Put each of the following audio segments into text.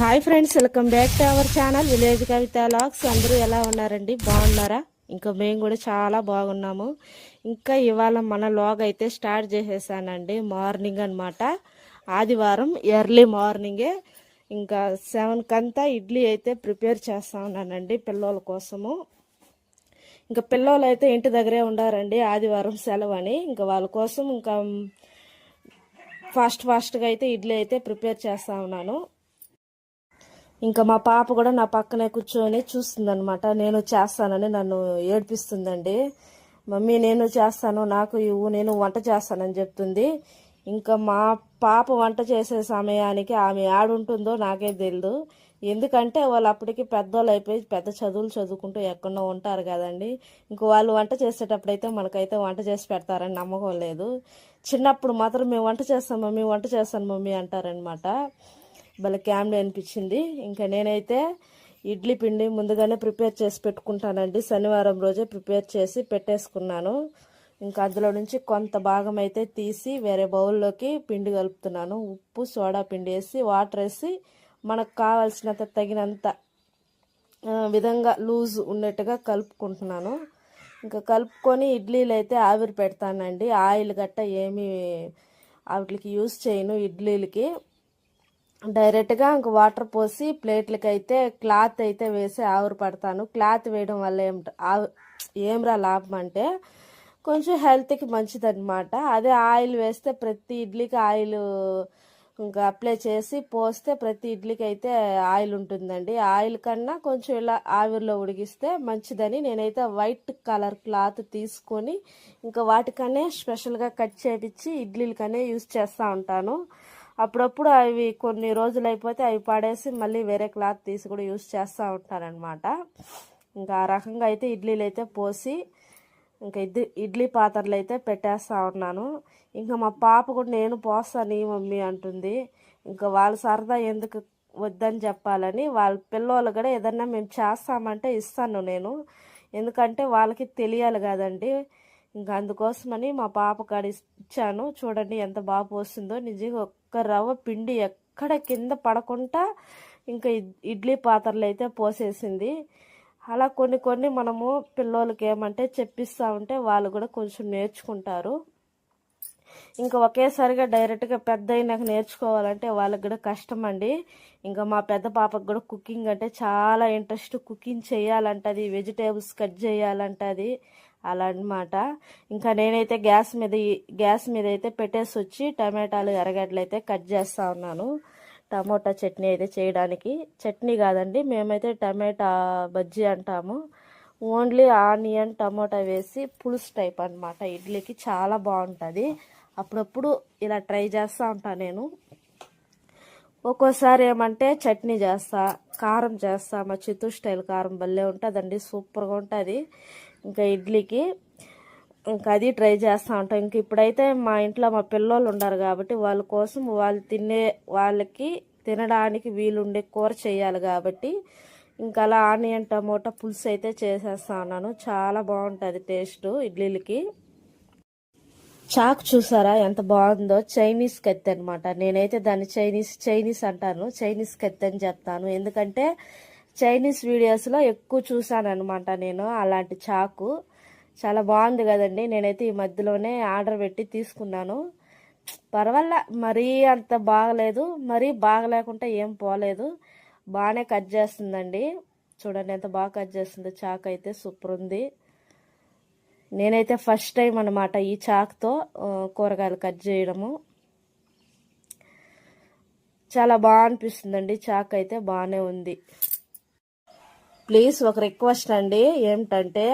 Hi friends welcome back to our channel village Kavitha vlogs. అందరూ ఎలా ఉన్నారండి? బాగున్నారా? ఇంకా మేము కూడా చాలా బాగున్నాము. ఇంకా ఇవాళ మన లాగ్ అయితే స్టార్ట్ చేసేసానండి. మార్నింగ్ అన్నమాట. ఆదివారం ఎర్లీ మార్నింగే ఇంకా సెవెన్కి అంతా ఇడ్లీ అయితే ప్రిపేర్ చేస్తా ఉన్నానండి పిల్లల కోసము. ఇంకా పిల్లలు అయితే ఇంటి దగ్గరే ఉండారండి ఆదివారం సెలవు అని ఇంకా వాళ్ళ కోసం ఇంకా ఫాస్ట్ ఫాస్ట్గా అయితే ఇడ్లీ అయితే ప్రిపేర్ చేస్తా ఉన్నాను. ఇంకా మా పాప కూడా నా పక్కనే కూర్చొని చూస్తుందనమాట నేను చేస్తానని నన్ను ఏడిపిస్తుందండి. మమ్మీ నేను చేస్తాను నాకు ఇవ్వు నేను వంట చేస్తానని చెప్తుంది. ఇంకా మా పాప వంట చేసే సమయానికి ఆమె ఆడుంటుందో నాకే తెలియదు ఎందుకంటే వాళ్ళు అప్పటికి పెద్దోళ్ళు అయిపోయి పెద్ద చదువులు చదువుకుంటూ ఎక్కడో ఉంటారు కదండి. ఇంక వాళ్ళు వంట చేసేటప్పుడైతే మనకైతే వంట చేసి పెడతారని నమ్మకం లేదు. చిన్నప్పుడు మాత్రం మేము వంట చేస్తాం మమ్మీ వంట చేస్తాను మమ్మీ అంటారనమాట భలే క్యామ్లీ అనిపించింది. ఇంకా నేనైతే ఇడ్లీ పిండి ముందుగానే ప్రిపేర్ చేసి పెట్టుకుంటానండి. శనివారం రోజే ప్రిపేర్ చేసి పెట్టేసుకున్నాను. ఇంకా అందులో నుంచి కొంత భాగం అయితే తీసి వేరే బౌల్లోకి పిండి కలుపుతున్నాను. ఉప్పు సోడా పిండి వేసి వాటర్ వేసి మనకు కావాల్సినంత తగినంత విధంగా లూజ్ ఉన్నట్టుగా కలుపుకుంటున్నాను. ఇంకా కలుపుకొని ఇడ్లీలు అయితే ఆవిరి పెడతానండి. ఆయిల్ గట్ట ఏమీ వాటికి యూస్ చేయను ఇడ్లీలకి. డైరెక్ట్గా ఇంక వాటర్ పోసి ప్లేట్లకి అయితే క్లాత్ అయితే వేసి ఆవిరి పడతాను. క్లాత్ వేయడం వల్ల ఏం ఆవి ఏమ్రా లాభం అంటే కొంచెం హెల్త్కి మంచిది అనమాట అదే ఆయిల్ వేస్తే ప్రతి ఇడ్లీకి ఆయిల్ ఇంకా అప్లై చేసి పోస్తే ప్రతి ఇడ్లీకి అయితే ఆయిల్ ఉంటుందండి. ఆయిల్ కన్నా కొంచెం ఇలా ఆవిరిలో ఉడిగిస్తే మంచిదని. నేనైతే వైట్ కలర్ క్లాత్ తీసుకొని ఇంకా వాటికనే స్పెషల్గా కట్ చేపించి ఇడ్లీలకనే యూస్ చేస్తూ ఉంటాను. అప్పుడప్పుడు అవి కొన్ని రోజులు అయిపోతే అవి పడేసి మళ్ళీ వేరే క్లాత్ తీసి కూడా యూస్ చేస్తూ ఉంటారనమాట ఇంకా ఆ రకంగా అయితే ఇడ్లీలు అయితే పోసి ఇంకా ఇడ్లీ ఇడ్లీ పాత్రలు అయితే పెట్టేస్తూ ఉన్నాను. ఇంకా మా పాప కూడా నేను పోస్తాను ఈ మమ్మీ అంటుంది. ఇంకా వాళ్ళ సరదా ఎందుకు వద్దని చెప్పాలని వాళ్ళ పిల్లోళ్ళు కూడా ఏదన్నా మేము చేస్తామంటే ఇస్తాను నేను. ఎందుకంటే వాళ్ళకి తెలియాలి కదండి. ఇంకా అందుకోసమని మా పాప కాడ ఇచ్చాను. చూడండి ఎంత బాగా పోస్తుందో. నిజంగా ఒక్క రవ్వ పిండి ఎక్కడ కింద పడకుండా ఇంకా ఇడ్లీ పాత్రలు అయితే పోసేసింది. అలా కొన్ని కొన్ని మనము పిల్లోళ్ళకి ఏమంటే చెప్పిస్తూ ఉంటే వాళ్ళు కూడా కొంచెం నేర్చుకుంటారు. ఇంకా ఒకేసారిగా డైరెక్ట్గా పెద్ద అయినాక నేర్చుకోవాలంటే వాళ్ళకి కూడా కష్టం అండి ఇంకా మా పెద్ద పాపకు కూడా కుకింగ్ అంటే చాలా ఇంట్రెస్ట్. కుకింగ్ చేయాలంటది వెజిటేబుల్స్ కట్ చేయాలంటది. అలా అన్నమాట ఇంకా నేనైతే గ్యాస్ మీద గ్యాస్ మీద అయితే పెట్టేసి వచ్చి టమాటాలు ఎర్రగడ్డలు అయితే కట్ చేస్తా ఉన్నాను. టమోటా చట్నీ అయితే చేయడానికి. చట్నీ కాదండి మేమైతే టమాటా బజ్జీ అంటాము. ఓన్లీ ఆనియన్ టమోటా వేసి పులుసు టైప్ అనమాట ఇడ్లీకి చాలా బాగుంటుంది. అప్పుడప్పుడు ఇలా ట్రై చేస్తూ ఉంటాను నేను. ఒక్కోసారి ఏమంటే చట్నీ చేస్తా కారం చేస్తా. మా చిత్తూరు స్టైల్ కారం భలే ఉంటుందండి సూపర్గా ఉంటుంది. ఇంకా ఇడ్లీకి ఇంకా అది ట్రై చేస్తూ ఉంటాం. ఇంక ఇప్పుడైతే మా ఇంట్లో మా పిల్లోళ్ళు ఉన్నారు కాబట్టి వాళ్ళ కోసం వాళ్ళు తినే వాళ్ళకి తినడానికి వీలుండే కూర చేయాలి కాబట్టి ఇంకా అలా ఆనియన్ టమోటా పులుసు అయితే చేసేస్తా ఉన్నాను. చాలా బాగుంటుంది టేస్ట్ ఇడ్లీలకి. చాక్ చూసారా ఎంత బాగుందో? చైనీస్ కత్తి అనమాట నేనైతే దాన్ని చైనీస్ చైనీస్ అంటాను. చైనీస్ కత్తి అని చెప్తాను. ఎందుకంటే చైనీస్ వీడియోస్లో ఎక్కువ చూసాను అనమాట నేను అలాంటి చాకు. చాలా బాగుంది కదండి. నేనైతే ఈ మధ్యలోనే ఆర్డర్ పెట్టి తీసుకున్నాను. పర్వాలే మరీ అంత బాగలేదు. మరీ బాగలేకుండా ఏం పోలేదు. బాగానే కట్ చేస్తుందండి. చూడండి ఎంత బాగా కట్ చేస్తుందో. చాకు అయితే సూపర్ ఉంది. నేనైతే ఫస్ట్ టైం అనమాట ఈ చాక్తో కూరగాయలు కట్ చేయడము. చాలా బాగా అనిపిస్తుందండి. చాక్ అయితే బాగానే ఉంది. ప్లీజ్ ఒక రిక్వెస్ట్ అండి. ఏమిటంటే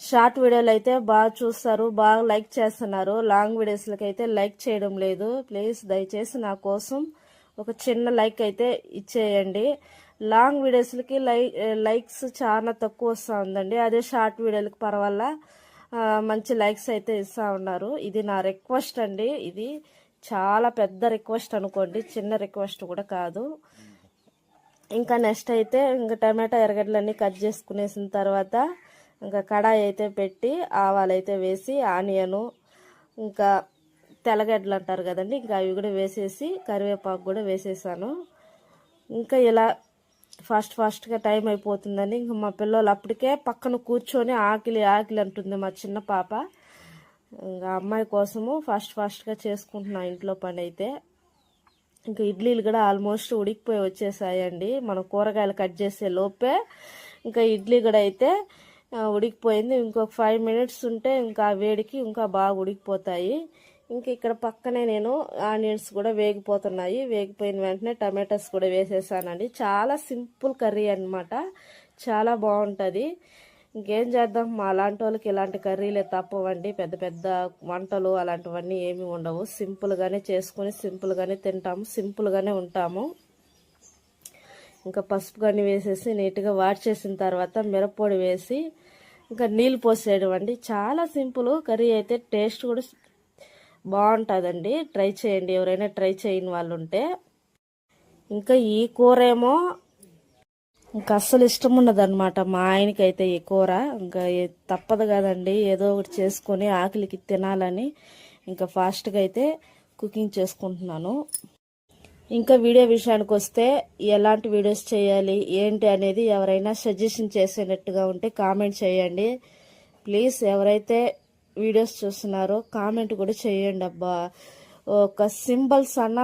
షార్ట్ వీడియోలు అయితే బాగా చూస్తారు బాగా లైక్ చేస్తున్నారు. లాంగ్ వీడియోస్లకి అయితే లైక్ చేయడం లేదు. ప్లీజ్ దయచేసి నా కోసం ఒక చిన్న లైక్ అయితే ఇచ్చేయండి. లాంగ్ వీడియోస్లకి లైక్ లైక్స్ చాలా తక్కువ వస్తూ ఉందండి. అదే షార్ట్ వీడియోలకి పర్వాల మంచి లైక్స్ అయితే ఇస్తూ ఉన్నారు. ఇది నా రిక్వెస్ట్ అండి. ఇది చాలా పెద్ద రిక్వెస్ట్ అనుకోండి. చిన్న రిక్వెస్ట్ కూడా కాదు. ఇంకా నెక్స్ట్ అయితే ఇంకా టమాటా ఎరగడ్డలన్నీ కట్ చేసుకునేసిన తర్వాత ఇంకా కడాయి అయితే పెట్టి ఆవాలు అయితే వేసి ఆనియను ఇంకా తెల్లగడ్డలు అంటారు కదండి ఇంకా అవి కూడా వేసేసి కరివేపాకు కూడా వేసేసాను. ఇంకా ఇలా ఫాస్ట్ ఫాస్ట్గా టైం అయిపోతుందని ఇంకా మా పిల్లలు అప్పటికే పక్కన కూర్చొని ఆకిలి ఆకిలి అంటుంది మా చిన్న పాప. ఇంకా అమ్మాయి కోసము ఫాస్ట్ ఫాస్ట్గా చేసుకుంటున్నా ఇంట్లో పని అయితే. ఇంకా ఇడ్లీలు కూడా ఆల్మోస్ట్ ఉడికిపోయి వచ్చేసాయండి. మనం కూరగాయలు కట్ చేసే లోపే ఇంకా ఇడ్లీ కూడా అయితే ఉడికిపోయింది. ఇంకొక ఫైవ్ మినిట్స్ ఉంటే ఇంకా ఆ వేడికి ఇంకా బాగా ఉడికిపోతాయి. ఇంకా ఇక్కడ పక్కనే నేను ఆనియన్స్ కూడా వేగిపోతున్నాయి. వేగిపోయిన వెంటనే టమాటాస్ కూడా వేసేసానండి. చాలా సింపుల్ కర్రీ అన్నమాట. చాలా బాగుంటుంది. ఇంకేం చేద్దాం? మా అలాంటి వాళ్ళకి ఇలాంటి కర్రీలే తప్పవండి. పెద్ద పెద్ద వంటలు అలాంటివన్నీ ఏమీ ఉండవు. సింపుల్గానే చేసుకొని సింపుల్గానే తింటాము. సింపుల్గానే ఉంటాము. ఇంకా పసుపు కానీ వేసేసి నీట్గా వాష్ చేసిన తర్వాత మిరప్పొడి వేసి ఇంకా నీళ్ళు పోసేయడం అండి చాలా సింపుల్. కర్రీ అయితే టేస్ట్ కూడా బాగుంటుందండి ట్రై చేయండి. ఎవరైనా ట్రై చేయని వాళ్ళు ఉంటే ఇంకా ఈ కూర ఏమో ఇంకా అస్సలు ఇష్టం ఉండదు అనమాట మా ఆయనకైతే ఈ కూర ఇంకా తప్పదు కదండి. ఏదో ఒకటి చేసుకొని ఆకలికి తినాలని ఇంకా ఫాస్ట్గా అయితే కుకింగ్ చేసుకుంటున్నాను. ఇంకా వీడియో విషయానికి వస్తే ఎలాంటి వీడియోస్ చేయాలి ఏంటి అనేది ఎవరైనా సజెషన్ చేసేటట్టుగా ఉంటే కామెంట్ చేయండి. ప్లీజ్ ఎవరైతే వీడియోస్ చూస్తున్నారో కామెంట్ కూడా చేయండి అబ్బా. ఒక సింబల్స్ అన్న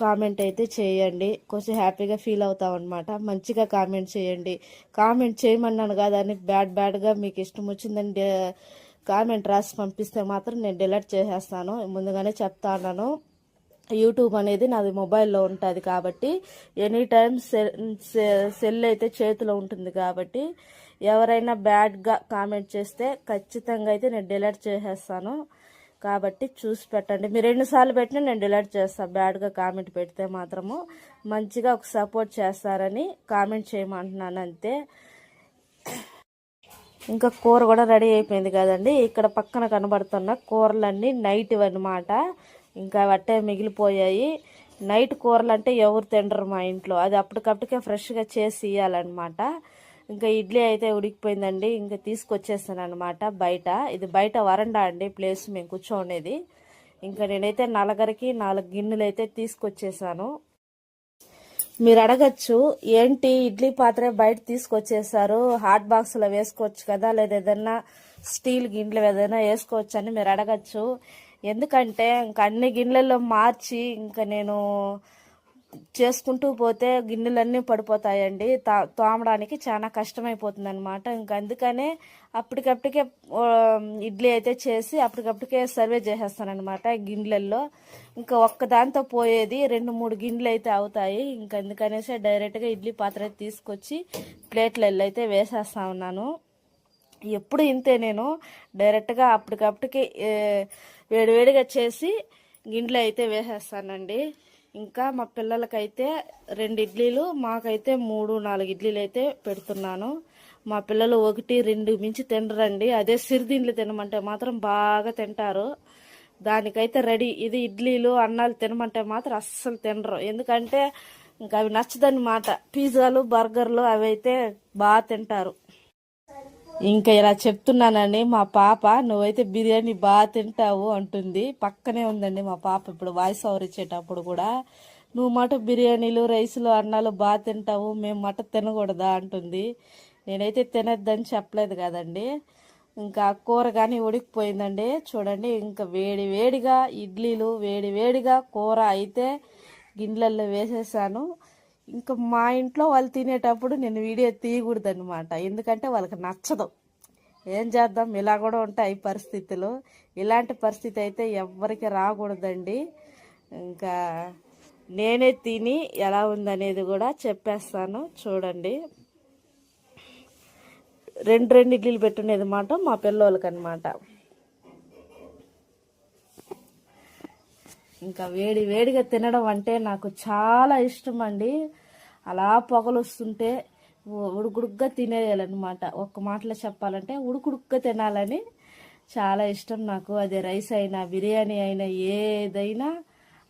కామెంట్ అయితే చేయండి. కొంచెం హ్యాపీగా ఫీల్ అవుతాం అనమాట మంచిగా కామెంట్ చేయండి. కామెంట్ చేయమన్నాను కాదని బ్యాడ్ బ్యాడ్గా మీకు ఇష్టం వచ్చిందని కామెంట్ రాసి పంపిస్తే మాత్రం నేను డిలీట్ చేసేస్తాను. ముందుగానే చెప్తా ఉన్నాను యూట్యూబ్ అనేది నాది మొబైల్లో ఉంటుంది కాబట్టి ఎనీ టైం సెల్ సె- సెల్ అయితే చేతిలో ఉంటుంది కాబట్టి ఎవరైనా బ్యాడ్గా కామెంట్ చేస్తే ఖచ్చితంగా అయితే నేను డిలీట్ చేసేస్తాను. కాబట్టి చూసి పెట్టండి. మీరు ఎన్నిసార్లు పెట్టినా నేను డిలీట్ చేస్తాను బ్యాడ్గా కామెంట్ పెడితే మాత్రము మంచిగా ఒక సపోర్ట్ చేస్తారని కామెంట్ చేయమంటున్నాను అంతే. ఇంకా కూర కూడా రెడీ అయిపోయింది కదండి. ఇక్కడ పక్కన కనబడుతున్న కూరలన్నీ నైట్ అనమాట ఇంకా వట్టే మిగిలిపోయాయి. నైట్ కూరలు అంటే ఎవరు తినరు మా ఇంట్లో. అది అప్పటికప్పటికే ఫ్రెష్గా చేసి ఇవ్వాలన్నమాట ఇంకా ఇడ్లీ అయితే ఉడికిపోయిందండి. ఇంకా తీసుకొచ్చేస్తాను అనమాట బయట. ఇది బయట వరండా అండి ప్లేస్ మేము కూర్చోనేది. ఇంకా నేనైతే నలగరికి నాలుగు గిన్నెలు అయితే తీసుకొచ్చేసాను. మీరు అడగచ్చు ఏంటి ఇడ్లీ పాత్ర బయట తీసుకొచ్చేసారు? హాట్ బాక్స్లో వేసుకోవచ్చు కదా లేదా ఏదైనా స్టీల్ గిన్నెలు ఏదైనా వేసుకోవచ్చు అని మీరు అడగచ్చు. ఎందుకంటే ఇంకా అన్ని గిన్నెల్లో మార్చి ఇంకా నేను చేసుకుంటూ పోతే గిన్నెలన్నీ పడిపోతాయండి. తా తోమడానికి చాలా కష్టమైపోతుంది అనమాట ఇంకా అందుకనే అప్పటికప్పటికే ఇడ్లీ అయితే చేసి అప్పటికప్పటికే సర్వే చేసేస్తానమాట గిన్నెలల్లో ఇంకా ఒక్కదాంతో పోయేది రెండు మూడు గిన్నెలు అయితే అవుతాయి. ఇంకా అందుకనేసి డైరెక్ట్గా ఇడ్లీ పాత్ర తీసుకొచ్చి ప్లేట్లలో అయితే వేసేస్తా ఉన్నాను. ఎప్పుడు ఇంతే నేను. డైరెక్ట్గా అప్పటికప్పటికి వేడివేడిగా చేసి గిన్నెలు అయితే వేసేస్తానండి. ఇంకా మా పిల్లలకైతే రెండు ఇడ్లీలు మాకైతే మూడు నాలుగు ఇడ్లీలు అయితే పెడుతున్నాను. మా పిల్లలు ఒకటి రెండు మించి తినరండి. అదే సిరిదిండ్లు తినమంటే మాత్రం బాగా తింటారు. దానికైతే రెడీ. ఇది ఇడ్లీలు అన్నాలు తినమంటే మాత్రం అస్సలు తినరు. ఎందుకంటే ఇంకా అవి నచ్చదన్నమాట. పిజ్జాలు బర్గర్లు అవి అయితే బాగా తింటారు. ఇంకా ఇలా చెప్తున్నానని మా పాప నువ్వైతే బిర్యానీ బాగా తింటావు అంటుంది. పక్కనే ఉందండి మా పాప ఇప్పుడు వాయిస్ ఓవర్ ఇచ్చేటప్పుడు కూడా నువ్వు మట బిర్యానీలు రైసులు అన్నాలు బాగా తింటావు మేము మట తినకూడదా అంటుంది. నేనైతే తినద్దని చెప్పలేదు కదండి. ఇంకా కూర కానీ ఉడికిపోయిందండి. చూడండి ఇంకా వేడి వేడిగా ఇడ్లీలు వేడి వేడిగా కూర అయితే గిన్నెలలో వేసేసాను. ఇంకా మా ఇంట్లో వాళ్ళు తినేటప్పుడు నేను వీడియో తీయకూడదు అనమాట ఎందుకంటే వాళ్ళకి నచ్చదు. ఏం చేద్దాం? ఇలా కూడా ఉంటాయి పరిస్థితులు. ఇలాంటి పరిస్థితి అయితే ఎవ్వరికి రాకూడదండి. ఇంకా నేనే తిని ఎలా ఉందనేది కూడా చెప్పేస్తాను. చూడండి. రెండు రెండు ఇడ్లీలు పెట్టునేది మాట మా పిల్లోళ్ళకి అనమాట ఇంకా వేడి వేడిగా తినడం అంటే నాకు చాలా ఇష్టం అండి అలా పొగలు వస్తుంటే ఉడుకుడుగ్గా తినేయాలన్నమాట. ఒక్క మాటలో చెప్పాలంటే ఉడుకుడుగ్గా తినాలని చాలా ఇష్టం నాకు. అదే రైస్ అయినా బిర్యానీ అయినా ఏదైనా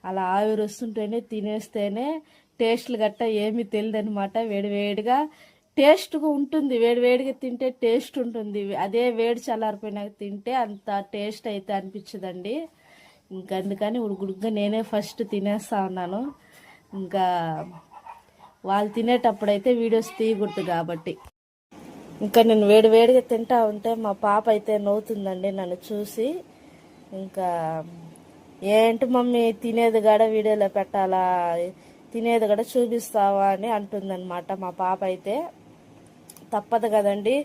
అలా ఆవిరి వస్తుంటేనే తినేస్తేనే టేస్ట్లు గట్ట ఏమీ తెలియదు అనమాట వేడివేడిగా టేస్ట్గా ఉంటుంది. వేడివేడిగా తింటే టేస్ట్ ఉంటుంది. అదే వేడి చల్లారిపోయినాక తింటే అంత టేస్ట్ అయితే అనిపించదండి. ఇంకా అందుకని ఉడుకుడుగ్గా నేనే ఫస్ట్ తినేస్తా ఉన్నాను. ఇంకా వాళ్ళు తినేటప్పుడైతే వీడియోస్ తీయకూడదు కాబట్టి. ఇంకా నేను వేడి వేడిగా తింటా ఉంటే మా పాప అయితే నవ్వుతుందండి నన్ను చూసి. ఇంకా ఏంటి మమ్మీ తినేది కూడా వీడియోలో పెట్టాలా? తినేది కూడా చూపిస్తావా అని అంటుందన్నమాట మా పాప అయితే. తప్పదు కదండి.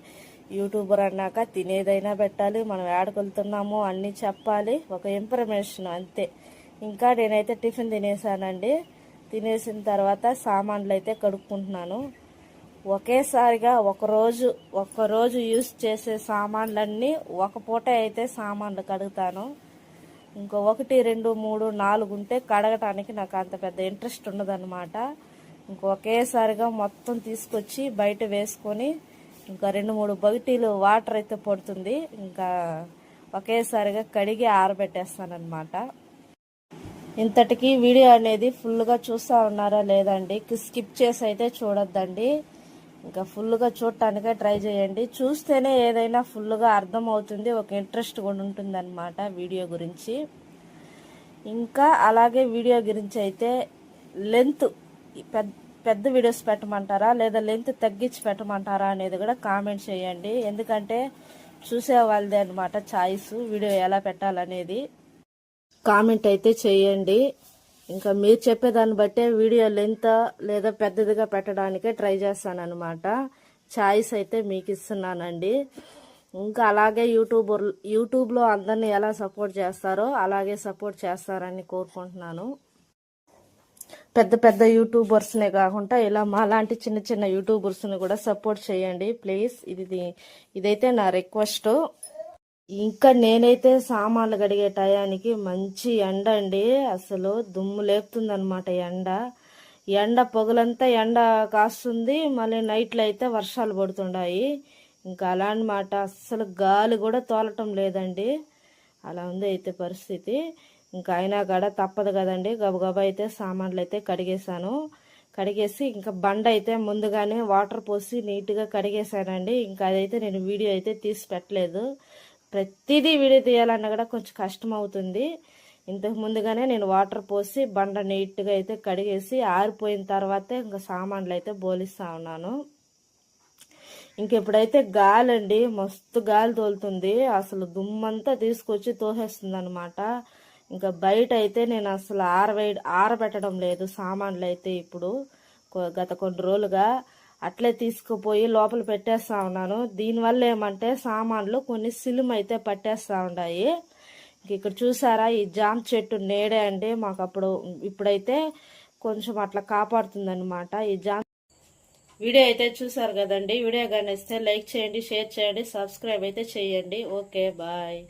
యూట్యూబర్ అన్నాక తినేదైనా పెట్టాలి మనం ఏడకెళ్తున్నాము అన్నీ చెప్పాలి ఒక ఇన్ఫర్మేషన్ అంతే. ఇంకా నేనైతే టిఫిన్ తినేసానండి. తినేసిన తర్వాత సామాన్లు అయితే కడుక్కుంటున్నాను. ఒకేసారిగా ఒకరోజు ఒక్కరోజు యూస్ చేసే సామాన్లన్నీ ఒక పూట అయితే సామాన్లు కడుగుతాను. ఇంకో ఒకటి రెండు మూడు నాలుగు ఉంటే కడగటానికి నాకు అంత పెద్ద ఇంట్రెస్ట్ ఉండదన్నమాట. ఇంకొకేసారిగా మొత్తం తీసుకొచ్చి బయట వేసుకొని ఇంకా రెండు మూడు బకెటీలు వాటర్ అయితే పడుతుంది. ఇంకా ఒకేసారిగా కడిగి ఆరబెట్టేస్తానమాట ఇంతటికి వీడియో అనేది ఫుల్గా చూస్తూ ఉన్నారా లేదండి? స్కిప్ చేసి అయితే చూడొద్దండి. ఇంకా ఫుల్గా చూడటానికే ట్రై చేయండి. చూస్తేనే ఏదైనా ఫుల్గా అర్థమవుతుంది. ఒక ఇంట్రెస్ట్ కూడా ఉంటుందన్నమాట వీడియో గురించి. ఇంకా అలాగే వీడియో గురించి అయితే లెంత్ పెద్ద పెద్ద వీడియోస్ పెట్టమంటారా? లేదా లెంత్ తగ్గించి పెట్టమంటారా అనేది కూడా కామెంట్ చేయండి. ఎందుకంటే చూసే వాళ్ళదే అనమాట చాయిస్ వీడియో ఎలా పెట్టాలనేది. కామెంట్ అయితే చేయండి. ఇంకా మీరు చెప్పేదాన్ని బట్టే వీడియో లెంత్ లేదా పెద్దదిగా పెట్టడానికే ట్రై చేస్తానమాట ఛాయిస్ చాయిస్ అయితే మీకు ఇస్తున్నానండి. ఇంకా అలాగే యూట్యూబర్ యూట్యూబ్లో అందరిని ఎలా సపోర్ట్ చేస్తారో అలాగే సపోర్ట్ చేస్తారని కోరుకుంటున్నాను. పెద్ద పెద్ద యూట్యూబర్స్నే కాకుండా ఇలా మా లాంటి చిన్న చిన్న యూట్యూబర్స్ని కూడా సపోర్ట్ చేయండి ప్లీజ్. ఇది ఇదైతే నా రిక్వెస్ట్. ఇంకా నేనైతే సామాన్లు కడిగే టయానికి మంచి ఎండ అండి. అసలు దుమ్ము లేపుతుందనమాట ఎండ. ఎండ పొగలంతా ఎండ కాస్తుంది మళ్ళీ నైట్లో అయితే వర్షాలు పడుతుండాయి. ఇంకా అలా అనమాట అస్సలు గాలి కూడా తోలటం లేదండి. అలా ఉంది అయితే పరిస్థితి. ఇంకా అయినా కూడా తప్పదు కదండి. గబగబా అయితే సామాన్లు అయితే కడిగేశాను. కడిగేసి ఇంకా బండ అయితే ముందుగానే వాటర్ పోసి నీట్గా కడిగేశానండి. ఇంకా అదైతే నేను వీడియో అయితే తీసి పెట్టలేదు. ప్రతిదీ వీడియో తీయాలన్నా కూడా కొంచెం కష్టం అవుతుంది ఇంతకు ముందుగానే నేను వాటర్ పోసి బండ నీట్గా అయితే కడిగేసి ఆరిపోయిన తర్వాతే ఇంకా సామాన్లు అయితే బోలిస్తా ఉన్నాను. ఇంకెప్పుడైతే గాలి అండి మస్తు గాలి తోలుతుంది. అసలు దుమ్మంతా తీసుకొచ్చి తోసేస్తుంది అనమాట ఇంకా బయట అయితే నేను అసలు ఆరవే ఆరబెట్టడం లేదు సామాన్లు అయితే ఇప్పుడు గత కొన్ని రోజులుగా అట్లే తీసుకుపోయి లోపల పెట్టేస్తా ఉన్నాను. దీనివల్ల ఏమంటే సామాన్లు కొన్ని సిలుము అయితే పట్టేస్తూ ఉన్నాయి ఇక్కడ చూసారా ఈ జామ్ చెట్టు నేడే అండి. మాకు అప్పుడు ఇప్పుడైతే కొంచెం అట్లా కాపాడుతుందనమాట ఈ జామ్. వీడియో అయితే చూసారు కదండి. వీడియో కానీ ఇస్తే లైక్ చేయండి షేర్ చేయండి సబ్స్క్రైబ్ అయితే చేయండి. Okay bye.